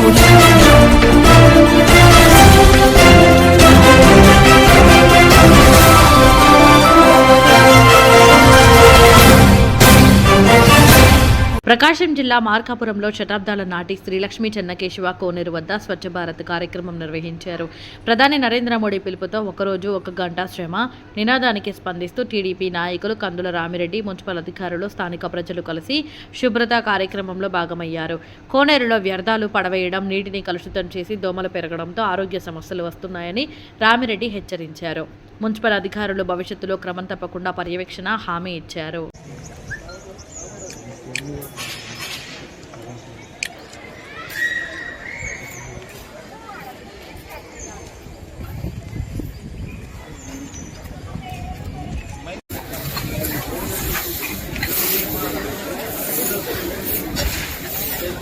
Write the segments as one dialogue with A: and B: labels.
A: Saúde. ప్రకాశం జిల్లా మార్కాపురంలో శతాబ్దాల నాటి శ్రీలక్ష్మి చెన్నకేశవ కోనేరు వద్ద స్వచ్ఛ భారత్ కార్యక్రమం నిర్వహించారు. ప్రధాని నరేంద్ర మోడీ పిలుపుతో ఒకరోజు ఒక గంట శ్రమ నినాదానికి స్పందిస్తూ టీడీపీ నాయకులు కందుల రామిరెడ్డి మున్సిపల్ అధికారులు స్థానిక ప్రజలు కలిసి శుభ్రత కార్యక్రమంలో భాగమయ్యారు. కోనేరులో వ్యర్థాలు పడవేయడం నీటిని కలుషితం చేసి దోమలు పెరగడంతో ఆరోగ్య సమస్యలు వస్తున్నాయని రామిరెడ్డి హెచ్చరించారు. మున్సిపల్ అధికారులు భవిష్యత్తులో క్రమం తప్పకుండా పర్యవేక్షణ హామీ ఇచ్చారు.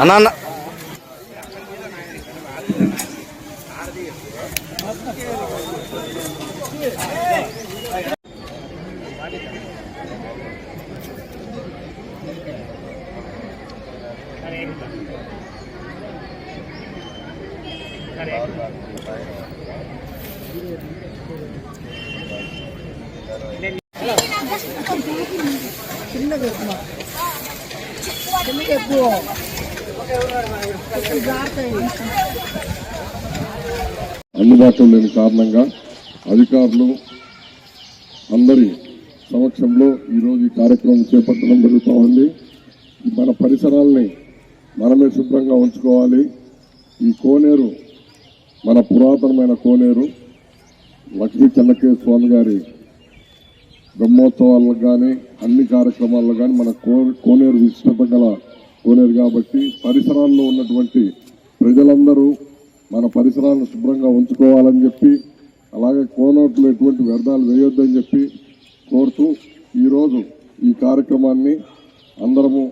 B: అన్న అన్న.
C: చిన్నగా ఎక్కువ చిన్నగా ఎక్కువ
D: అందుబాటులో లేని కారణంగా అధికారులు అందరి సమక్షంలో ఈరోజు ఈ కార్యక్రమం చేపట్టడం జరుగుతూ ఉంది. మన పరిసరాల్ని మనమే శుభ్రంగా ఉంచుకోవాలి. ఈ కోనేరు మన పురాతనమైన కోనేరు లక్ష్మీ చెన్నకేశ్వర స్వామి గారి బ్రహ్మోత్సవాలకు కానీ అన్ని కార్యక్రమాల్లో కానీ మన కో కోనేరు విశిష్టత గల కోనేరు కాబట్టి పరిసరాల్లో ఉన్నటువంటి ప్రజలందరూ మన పరిసరాలను శుభ్రంగా ఉంచుకోవాలని చెప్పి అలాగే కోనోట్లో ఎటువంటి వ్యర్థాలు వేయొద్దని చెప్పి కోరుతూ ఈరోజు ఈ కార్యక్రమాన్ని అందరము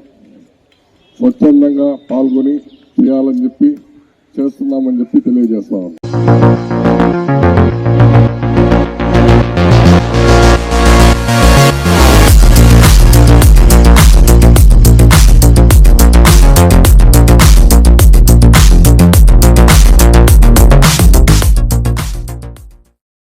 D: స్వచ్ఛందంగా పాల్గొని చేయాలని చెప్పి చేస్తున్నామని చెప్పి తెలియజేస్తాం